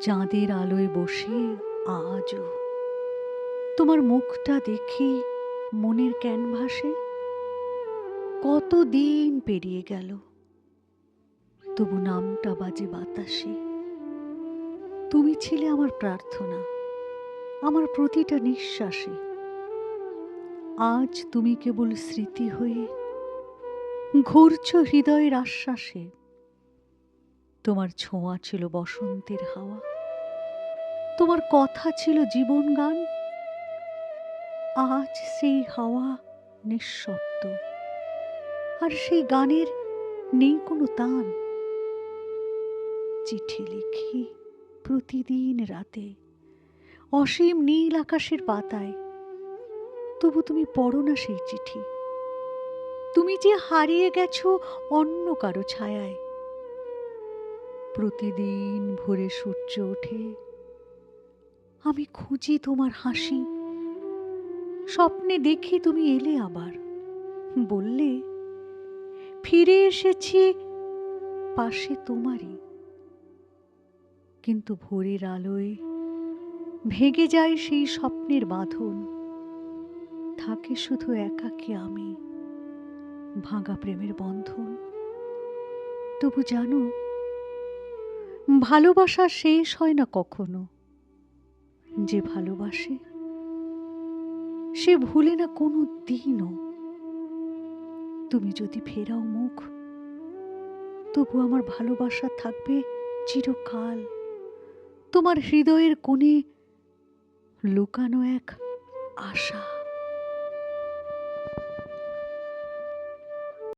চাঁদের আলোয় বসে আজও। তোমার মুখটা দেখি মনের ক্যানভাসে কত দিন পেরিয়ে গেল। তবু নামটা বাজে বাতাসে। তুমি ছিলে আমার প্রার্থনা, আমার প্রতিটা নিঃশ্বাসে। আজ তুমি কেবল স্মৃতি হয়ে ঘুরছ হৃদয়ের আশ্বাসে। তোমার ছোঁয়া ছিল বসন্তের হাওয়া। তোমার কথা ছিল জীবন গান আজ সেই হাওয়া নিঃশব্দ। আর সেই গানের নেই কোনো তান চিঠি লিখি প্রতিদিন রাতে। অসীম নীল আকাশের পাতায়। তবু তুমি পড়ো না সেই চিঠি। তুমি যে হারিয়ে গেছো অন্য কারও ছায়ায়। প্রতিদিন ভোরে সূর্য ওঠে। আমি খুঁজি তোমার হাসি। স্বপ্নে দেখি তুমি এলে আবার। বললে, ফিরে এসেছি পাশে তোমারই। কিন্তু ভোরের আলোয় ভেঙে যায় সেই স্বপ্নের বাঁধন। থাকে শুধু একাকে আমি, ভাঙা প্রেমের বন্ধন। তবু জানো ভালোবাসা শেষ হয় না কখনো। যে ভালোবাসে, সে ভুলে না কোনো দিনও। তুমি যদি ফেরাও মুখ, তবু আমার ভালোবাসা থাকবে চিরকাল। তোমার হৃদয়ের কোণে লুকানো এক আশা।